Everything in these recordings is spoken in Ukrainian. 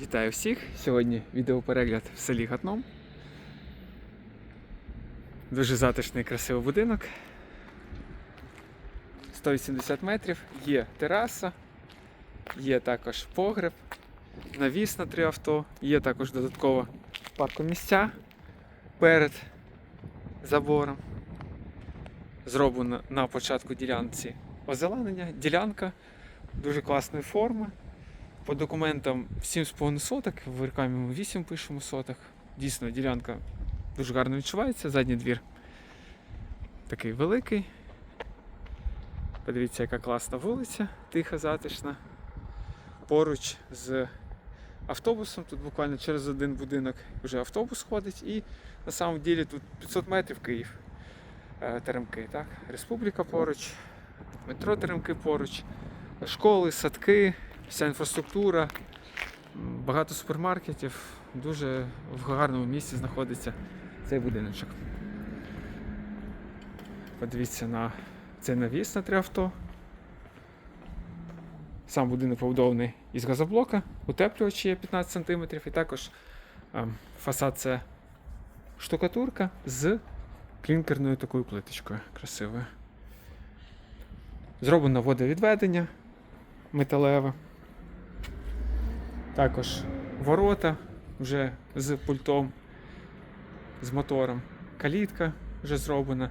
Вітаю всіх! Сьогодні відеоперегляд в селі Гатном. Дуже затишний красивий будинок. 180 метрів, є тераса, є також погреб, навіс на три авто, є також додатково паркомісця перед забором. Зроблено на початку ділянці озеленення. Ділянка дуже класної форми. По документам 7,5 соток, в рекламі ми 8 пишемо соток. Дійсно, ділянка дуже гарно відчувається. Задній двір такий великий. Подивіться, яка класна вулиця, тиха, затишна. Поруч з автобусом, тут буквально через один будинок вже автобус ходить, і на самом ділі тут 500 метрів Київ. Е, Теремки, так? Республіка поруч, метро Теремки поруч, школи, садки, вся інфраструктура, багато супермаркетів. Дуже в гарному місці знаходиться цей будиночок. Подивіться на цей навіс на три авто. Сам будинок побудований із газоблока, утеплювач є 15 см, і також ем, фасад це штукатурка з клінкерною такою плиточкою красивою. Зроблено водовідведення металеве. Також ворота вже з пультом, з мотором. Калітка вже зроблена.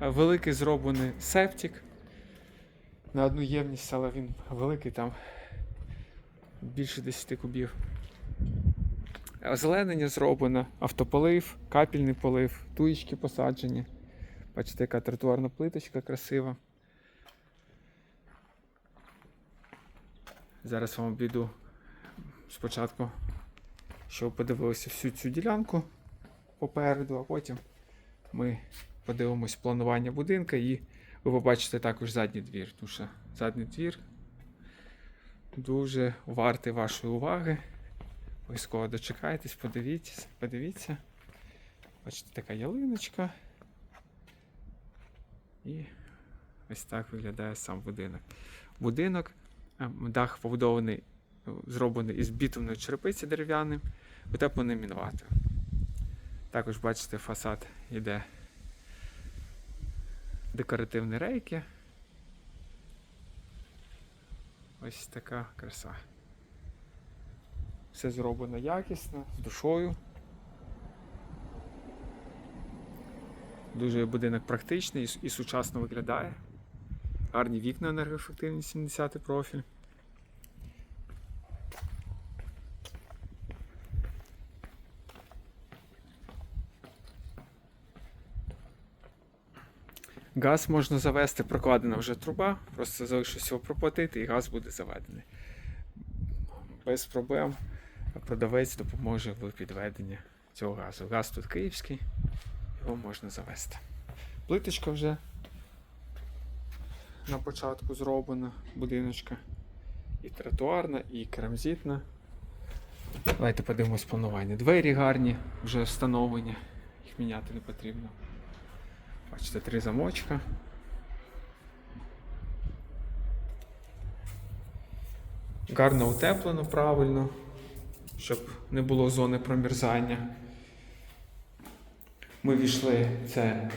Е, Великий зроблений септик. На одну ємність, але він великий там більше 10 кубів. Озеленення зроблено, автополив, капельний полив, туєчки посаджені. Бачите, яка тротуарна плиточка красива. Зараз вам обійду спочатку, щоб подивилися всю цю ділянку попереду, а потім ми подивимось планування будинка і ви побачите також задній двір. Тому що задній двір дуже вартий вашої уваги. Обов'язково дочекайтесь, подивіться, подивіться. Бачите, така ялиночка. І ось так виглядає сам будинок. Будинок, е, дах побудований, зроблений із бітумної черепиці дерев'яним, утеплений мінватою. Також бачите, фасад йде декоративні рейки. Ось така краса. Все зроблено якісно, з душою. Дуже будинок практичний і, сучасно виглядає. Гарні вікна енергоефективні 70 профіль. Газ можна завести, прокладена вже труба, просто залишилось його проплатити і газ буде заведений. Без проблем продавець допоможе в підведенні цього газу. Газ тут київський, його можна завести. Плиточка вже на початку зроблена, будиночка. І тротуарна, і керамзитна. Давайте подивимось планування. Двері гарні, вже встановлені, їх міняти не потрібно. Бачите, три замочка. Гарно утеплено правильно, щоб не було зони промерзання. Ми війшли, це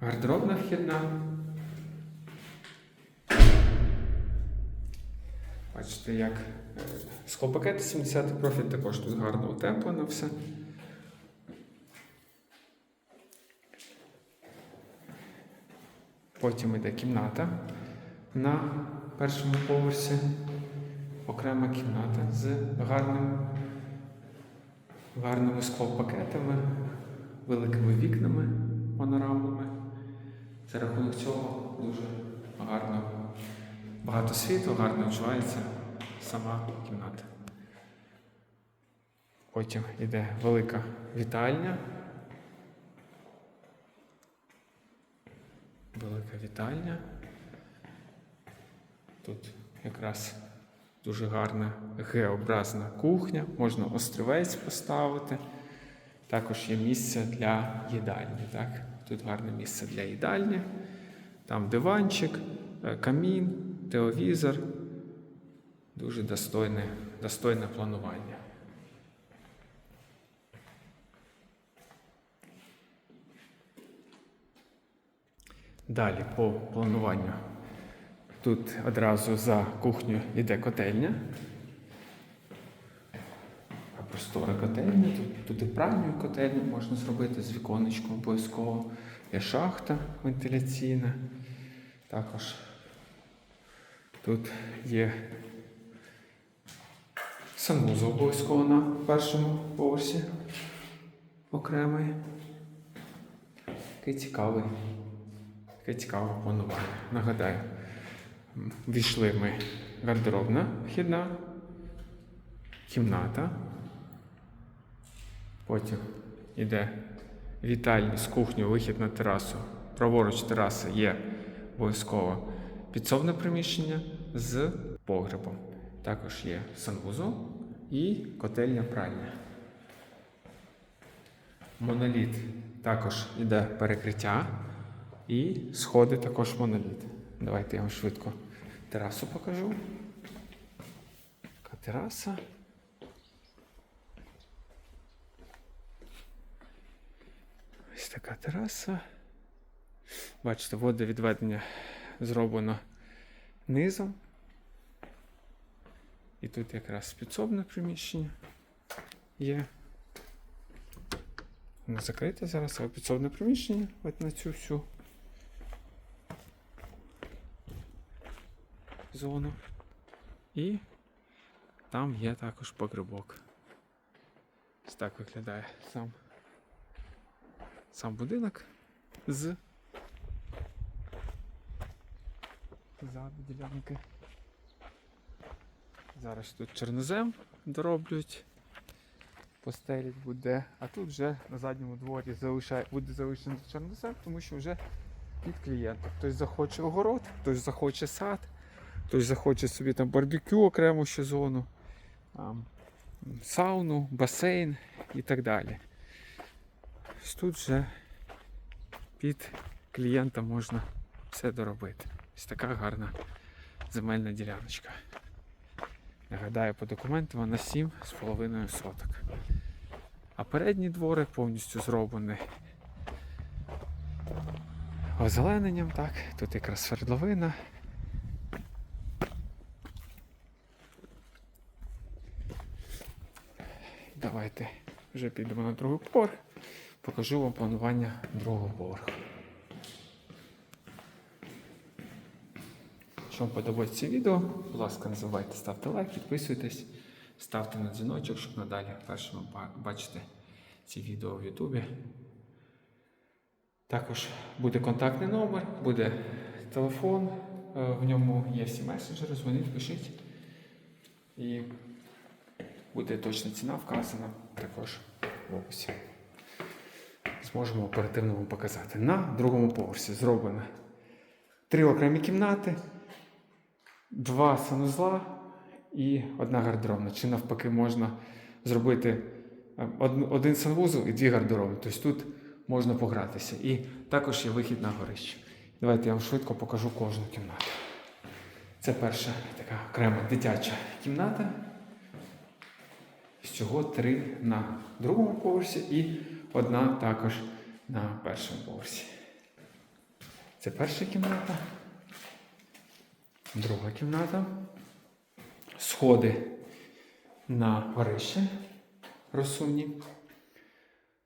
гардеробна вхідна. Бачите, як е, склопакети 70 профіль також тут гарно утеплено все. Потім йде кімната на першому поверсі. Окрема кімната з гарним, гарними склопакетами, великими вікнами панорамними. За рахунок цього дуже гарно, багато світла, гарно відчувається сама кімната. Потім йде велика вітальня. Велика вітальня. Тут якраз дуже гарна Г-образна кухня, можна острівець поставити. Також є місце для їдальні. Так? Тут гарне місце для їдальні. Там диванчик, е, камін, телевізор. Дуже достойне, достойне планування. Далі по плануванню. Тут одразу за кухню йде котельня. Простора котельня. Тут, тут і пральню котельню можна зробити з віконечком обов'язково. Є шахта вентиляційна. Також тут є санвузол обов'язково на першому поверсі окремий. Такий цікавий. Таке цікаве планування. Нагадаю, війшли ми гардеробна вхідна, кімната. Потім йде вітальня з кухнею, вихід на терасу. Праворуч тераси є обов'язково підсобне приміщення з погребом. Також є санвузол і котельня пральня. Моноліт також йде перекриття. І сходи також моноліт. Давайте я вам швидко терасу покажу. Така тераса. Ось така тераса. Бачите, водовідведення зроблено низом. І тут якраз підсобне приміщення є. Воно закрите зараз, але підсобне приміщення от на цю всю зону. І там є також погребок. Ось так виглядає сам, сам будинок з ззаду ділянки. Зараз тут чорнозем дороблюють постелять буде, а тут вже на задньому дворі залишає, буде залишено чорнозем, тому що вже під клієнта. Хтось захоче огород, хтось захоче сад, хтось захоче собі там барбекю окрему ще зону, там, сауну, басейн і так далі. Тут вже під клієнта можна все доробити. Ось така гарна земельна діляночка. Нагадаю, по документам вона 7,5 соток. А передній дворик повністю зроблений озелененням, так, тут якраз свердловина. Давайте вже підемо на другий поверх, покажу вам планування другого поверху. Якщо вам подобається це відео, будь ласка, не забувайте ставте лайк, підписуйтесь, ставте на дзвіночок, щоб надалі першими ба- бачити ці відео в Ютубі. Також буде контактний номер, буде телефон, е, в ньому є всі месенджери, дзвоніть, пишіть. І буде точна ціна вказана також в описі. Зможемо оперативно вам показати. На другому поверсі зроблено три окремі кімнати, два санузла і одна гардеробна. Чи навпаки можна зробити е, один санвузол і дві гардеробні. Тобто тут можна погратися. І також є вихід на горище. Давайте я вам швидко покажу кожну кімнату. Це перша така окрема дитяча кімната. Всього три на другому поверсі і одна також на першому поверсі. Це перша кімната. Друга кімната. Сходи на горище розсувні.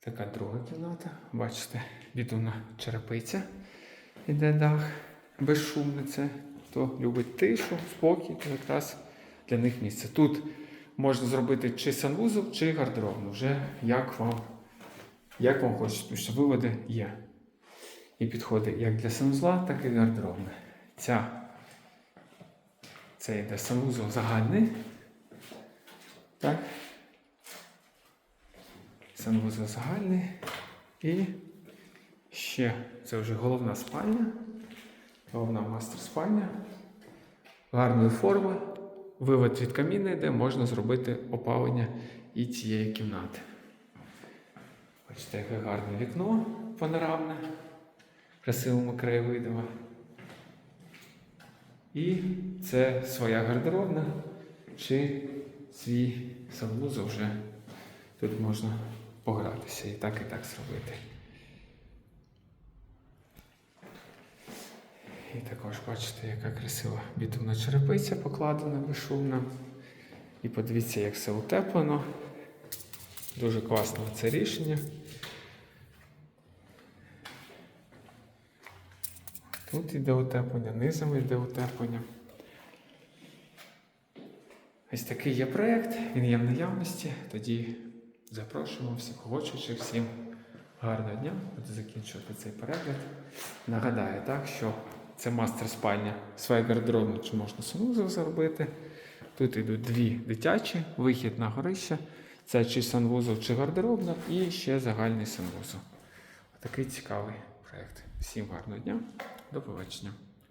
Така друга кімната. Бачите, бітумна черепиця. Іде дах. Безшумне це. Хто любить тишу, спокій, то якраз для них місце. Тут можна зробити чи санвузол, чи гардеробну. Вже як вам, як вам хочеться, тому що виводи є. І підходить як для санвузла, так і гардеробне. Ця це йде санвузол загальний. Так. Санвузол загальний. І ще це вже головна спальня. Головна мастер спальня. Гарної форми. Вивод від каміна йде, можна зробити опалення і цієї кімнати. Бачите, яке гарне вікно панорамне, красивими краєвидами. І це своя гардеробна чи свій санвузол вже тут можна погратися і так, і так зробити. І також бачите, яка красива бітумна черепиця покладена безшумна. І подивіться, як все утеплено. Дуже класне це рішення. Тут йде утеплення, низом йде утеплення. Ось такий є проєкт, він є в наявності. Тоді запрошуємо всіх охочих, всім гарного дня. Буду закінчувати цей перегляд. Нагадаю, так, що це мастер спальня гардеробне, чи можна санузел зробити. Тут йдуть дві дитячі, вихід на горище. Це чи санвузол, чи гардеробна, і ще загальний санвузол. Такий цікавий проєкт. Всім гарного дня, до побачення.